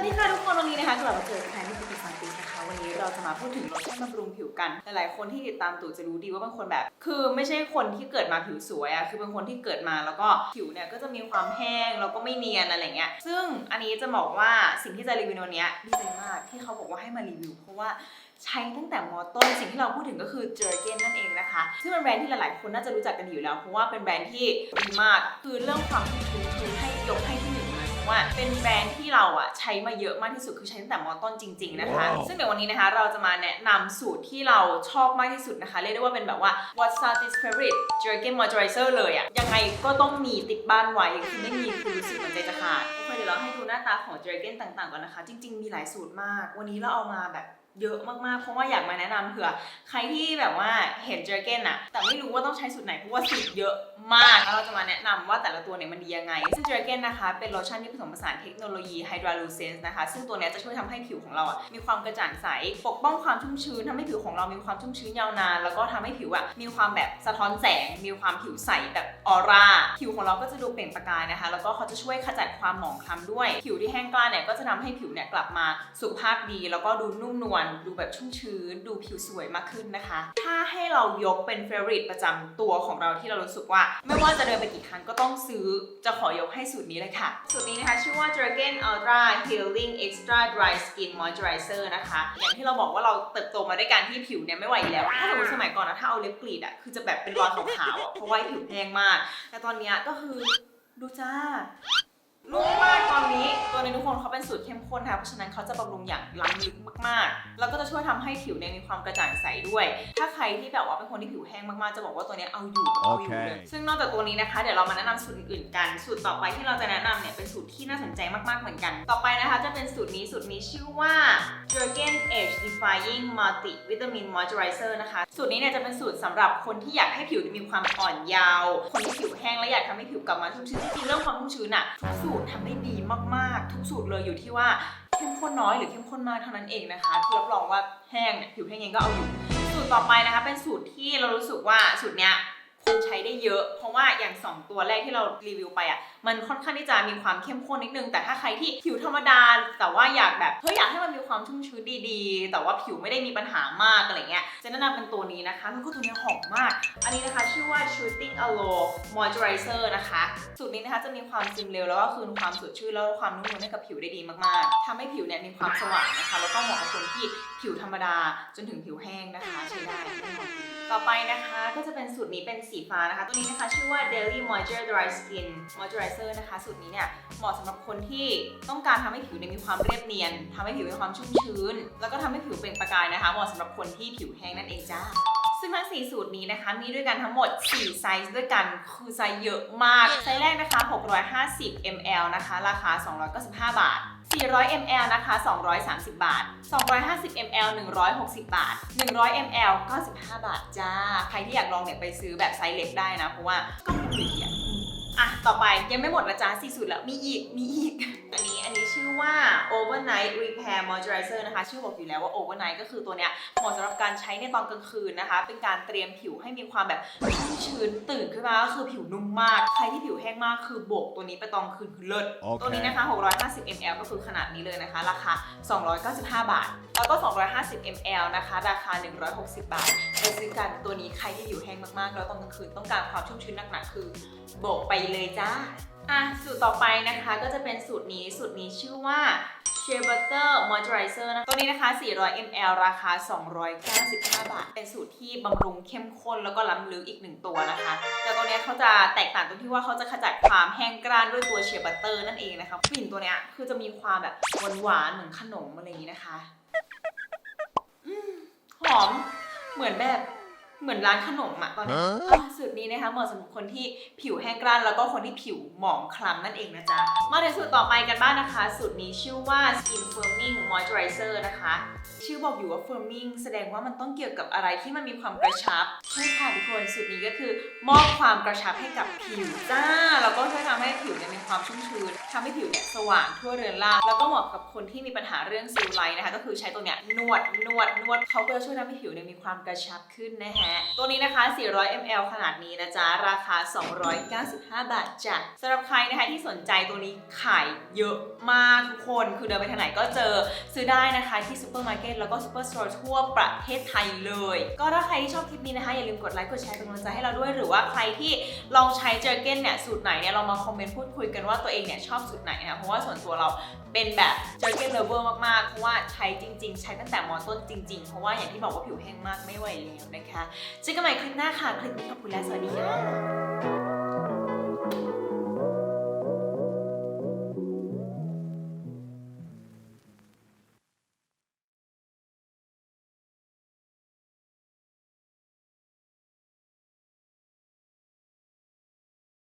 วัสดีค่ะทุกคนวันนี้นะคะกลับมาเจอกันนี่ปีสันตินะคะวันนี้เราจะมาพูดถึงโลชั่นบำรุงผิวกัน หลายๆคนที่ติดตามตู่จะรู้ดีว่าบางคนแบบ คือไม่ใช่คนที่เกิดมาผิวสวยอะคือเป็นคนที่เกิดมาแล้วก็ผิวเนี่ยก็จะมีความแห้งแล้วก็ไม่เนียนอะไรเงี้ยซึ่งอันนี้จะบอกว่าสิ่งที่จะรีวิววันนี้ดีใจมากที่เขาบอกว่าให้มารีวิว เพราะว่าใช้ตั้งแต่มอต้นสิ่งที่เราพูดถึงก็คือเจอเกนนั่นเองนะคะ ซึ่งเป็นแบรนด์ที่หลายๆ คนน่าจะรู้จักกันอยู่แล้วเพราะว่าเป็นแบรนด์ที่ดีมากคือเรื่องความชุ่มชื้นคือให้ยกให้ที่ งเลยเพราะว่าเป็นแบรนด์ที่เราอะใช้มาเยอะมากที่สุดคือใช้ตั้งแต่มอต้นจริง ๆนะคะว้าวซึ่งเดี๋ยววันนี้นะคะเราจะมาแนะนำสูตรที่เราชอบมากที่สุดนะคะ เรียกได้ว่าเป็นแบบว่า what's our this favorite Jergen moisturizer เลยอะยังไงก็ต้องมีติดบ้านไว้คือไม่มีคือรู้สึกเหมือนใจจะขาดโอเคเดี๋ยวเราให้ดูหน้าตาของ Jergen ต่างๆก่อนนะคะ จริง ๆ มีหลายสูตรมาก วันนี้เราเอามาแบบ เยอะมากๆ เพราะว่าอยากมาแนะนำเผื่อ ใครที่แบบว่าเห็นเจอร์เกนอะแต่ไม่รู้ว่าต้องใช้สูตรไหนเพราะว่าสูตรเยอะมากแล้วเราจะมาแนะนำว่าแต่ละตัวเนี่ยมันดียังไง ซึ่งเจอร์เกนนะคะ เป็นโลชั่นที่ผสมผสานเทคโนโลยีไฮดราลูเซนส์นะคะ ซึ่งตัวเนี้ยจะช่วยทำให้ผิวของเราอะมีความกระจ่างใส ปกป้องความชุ่มชื้นทำให้ผิวของเรามีความชุ่มชื้นยาวนาน แล้วก็ทำให้ผิวอะมีความแบบสะท้อนแสง มีความผิวใสแบบออร่า ผิวของเราก็จะดูเปล่งประกายนะคะ แล้วก็เขาจะช่วยขจัดความหมองคล้ำด้วย ผิวที่แห้งกร้านเนี่ยก็จะทำให้ผิวเนี่ยกลับมาสุขภาพดี แล้วก็ดูนุ่มนวลดูแบบชุ่มชื้น ดูผิวสวยมากขึ้นนะคะ ถ้าให้เรายกเป็นเฟ v o r i t ประจำตัวของเราที่เรารู้สึกว่า ไม่ว่าจะเดินไปกี่ครั้งก็ต้องซื้อจะขอยกให้สูตรนี้เลยค่ะ สูตรนี้นะคะ ชื่อว่า Jergen Ultra Healing Extra Dry Skin Moisturizer นะคะ อย่างที่เราบอกว่าเราเติบโตมาด้วยการที่ผิวเนี่ยไม่ไหวแล้ว ถ้าสมมติสมัยก่อนนะถ้าเอาเล็บกรีดอะคือจะแบบเป็นรอยขาวๆอะเพราะว่าผิวแห้งมาก แต่ตอนนี้ก็คือดูจ้า นุ่มมากตอนนี้ ตัวนี้ทุกคนเขาเป็นสูตรเข้มข้นค่ะเพราะฉะนั้นเขาจะบำรุงอย่างล้ำลึกมากๆ แล้วก็จะช่วยทำให้ผิวเนี่ยมีความกระจ่างใสด้วย ถ้าใครที่แบบว่าเป็นคนที่ผิวแห้งมากๆ จะบอกว่าตัวเนี้ยเอาอยู่เอาอยู่เลยโอเคซึ่งนอกจากตัวนี้นะคะ เดี๋ยวเรามาแนะนำสูตรอื่นๆกัน สูตรต่อไปที่เราจะแนะนำเนี่ยเป็นสูตรที่น่าสนใจมากๆเหมือนกัน ต่อไปนะคะจะเป็นสูตรนี้สูตรนี้ชื่อว่า Jergen Age Defying Multi Vitamin Moisturizer นะคะ สูตรนี้เนี่ยจะเป็นสูตรสำหรับคนที่อยากให้ผิวมีความอ่อนเยาว์คนที่ผิวแห้งและอยากทำให้ผิวกลับมาชุ่มชื้นจริงๆเรื่องความชุ่มชื้นอะทุกสูตรทำได้ดีมากๆ ทุกสูตรเลยอยู่ที่ว่าเข้มข้นน้อยหรือเข้มข้นมากเท่านั้นเองนะคะคือรับรองว่าแห้งเนี่ยผิวแห้งเองก็เอาอยู่ สูตรต่อไปนะคะ เป็นสูตรที่เรารู้สึกว่าสูตรเนี้ย คนใช้ได้เยอะ เพราะว่าอย่าง 2 ตัวแรกที่เรารีวิวไปอะมันค่อนข้างที่จะมีความเข้มข้นนิดนึง แต่ถ้าใครที่ผิวธรรมดา แต่ว่าอยากแบบเฮ้ยอยากให้มันมีความชุ่มชื้นดีๆ แต่ว่าผิวไม่ได้มีปัญหามากอะไรเงี้ยจะแนะนำเป็นตัวนี้นะคะแล้วก็ตัวนี้หอมมาก อันนี้นะคะชื่อว่า Shooting Aloe Moisturizer นะคะสูตรนี้นะคะจะมีความซึมเร็วแล้วก็คืนความสดชื่นแล้วก็ความนุ่มนวลให้กับผิวได้ดีมากๆทำให้ผิวเนี่ยมีความสว่างนะคะ แล้วก็เหมาะกับคนที่ผิวธรรมดาจนถึงผิวแห้งนะคะใช้ได้ต่อไปนะคะก็จะเป็นสูตรนี้เป็นสีฟ้านะคะ ตัวนี้นะคะชื่อว่า Daily Moisture Dry Skin Moisturizer นะคะ สูตรนี้เนี่ยเหมาะสำหรับคนที่ต้องการทำให้ผิวเนี่ยมีความเรียบเนียนทำให้ผิวมีความชุ่มชื้น แล้วก็ทำให้ผิวเปล่งประกายนะคะ เหมาะสำหรับคนที่ผิวแห้งนั่นเองจ้าซึ่งทั้ง 4 สูตรนี้นะคะ มีด้วยกันทั้งหมด 4 ไซส์ด้วยกัน คือไซส์เยอะมาก ไซส์แรกนะคะ 650 ml นะคะ ราคา 295 บาท 400 ml นะคะ 230 บาท 250 ml 160 บาท 100 ml 95 บาทจ้า ใครที่อยากลองเนี่ยไปซื้อแบบไซส์เล็กได้นะ เพราะว่าก็คุ้มอยู่ดีอะ อะ ต่อไปยังไม่หมดละจ้า4สูตรแล้วมีอีก มีอีก อันนี้อันนี้ชื่อว่า overnight repair moisturizer นะคะ ชื่อบอกอยู่แล้วว่า overnight ก็คือตัวเนี้ยเหมาะสำหรับการใช้ในตอนกลางคืนนะคะ เป็นการเตรียมผิวให้มีความแบบชุ่มชื้นตื่นขึ้นมาก็คือผิวนุ่มมาก ใครที่ผิวแห้งมากคือโบกตัวนี้ไปตอนกลางคืนคือเลิศโอเคตัวนี้นะคะ 650 ml ก็คือขนาดนี้เลยนะคะ ราคา 295 บาท แล้วก็ 250 ml นะคะ ราคา 160 บาทไปซื้อกันตัวนี้ใครที่ผิวแห้งมากๆแล้วตอนกลางคืนต้องการความชุ่มชื้นหนักๆคือโบกไปเลยจ้าอะสูตรต่อไปนะคะก็จะเป็นสูตรนี้สูตรนี้ชื่อว่า Shea Butter Moisturizer นะตัวนี้นะคะ 400 ml ราคา 295 บาท เป็นสูตรที่บำรุงเข้มข้นแล้วก็ล้ำลึกอีกหนึ่งตัวนะคะ แต่ตัวเนี้ยเขาจะแตกต่างตรงที่ว่าเขาจะขจัดความแห้งกร้านด้วยตัว Shea Butter นั่นเองนะคะ กลิ่นตัวเนี้ยคือจะมีความแบบหวานๆเหมือนขนมอะไรอย่างนี้นะคะอืมหอมเหมือนแบบ เหมือนร้านขนมอะตอนนี้ Huh? อะสูตรนี้นะคะเหมาะสำหรับคนที่ผิวแห้งกร้านแล้วก็คนที่ผิวหมองคล้ำนั่นเองนะจ๊ะ มาถึงสูตรต่อไปกันบ้างนะคะ สูตรนี้ชื่อว่า Skin Firming Moisturizer นะคะ ชื่อบอกอยู่ว่า firming แสดงว่ามันต้องเกี่ยวกับอะไรที่มันมีความกระชับ ใช่ค่ะทุกคนสูตรนี้ก็คือ มอบความกระชับให้กับผิวจ้า แล้วก็ช่วยทำให้ผิวเนี่ยมีความชุ่มชื้นทำให้ผิวเนี่ยสว่างทั่วเรือนร่างแล้วก็เหมาะกับคนที่มีปัญหาเรื่องซิลไลท์นะคะ ก็คือใช้ตัวเนี้ยนวดนวดนวดเขาก็จะช่วยทำให้ผิวเนี่ยมีความกระชับขึ้นนะฮะะตัวนี้นะคะ 400 ml ขนาดนี้นะจ๊ะ ราคา 295 บาทจ้ะสำหรับใครนะคะที่สนใจตัวนี้ขายเยอะมากทุกคน คือเดินไปทางไหนก็เจอซื้อได้นะคะที่ซูเปอร์มาร์เก็ตแล้วก็ซูเปอร์สโตร์ทั่วประเทศไทยเลย ก็ถ้าใครที่ชอบคลิปนี้นะคะ อย่าลืมกดไลค์กดแชร์เป็นกำลังใจให้เราด้วยหรือว่าใครที่ลองใช้เจอเก้นเนี่ยสูตรไหนเนี่ยเรามาคอมเมนต์พูดคุยกันว่าตัวเองเนี่ยชอบสูตรไหนนะคะเพราะว่าส่วนตัวเราเป็นแบบเจอเก้นเลเวอร์มากๆเพราะว่าใช้จริง ๆ ใช้ตั้งแต่มอต้นจริง ๆ เพราะว่าอย่างที่บอกว่าผิวแห้งมากไม่ไหวแล้วนะคะเจอกันใหม่คลิปหน้าค่ะ คลิปนี้ขอบคุณและสวัสดีค่ะ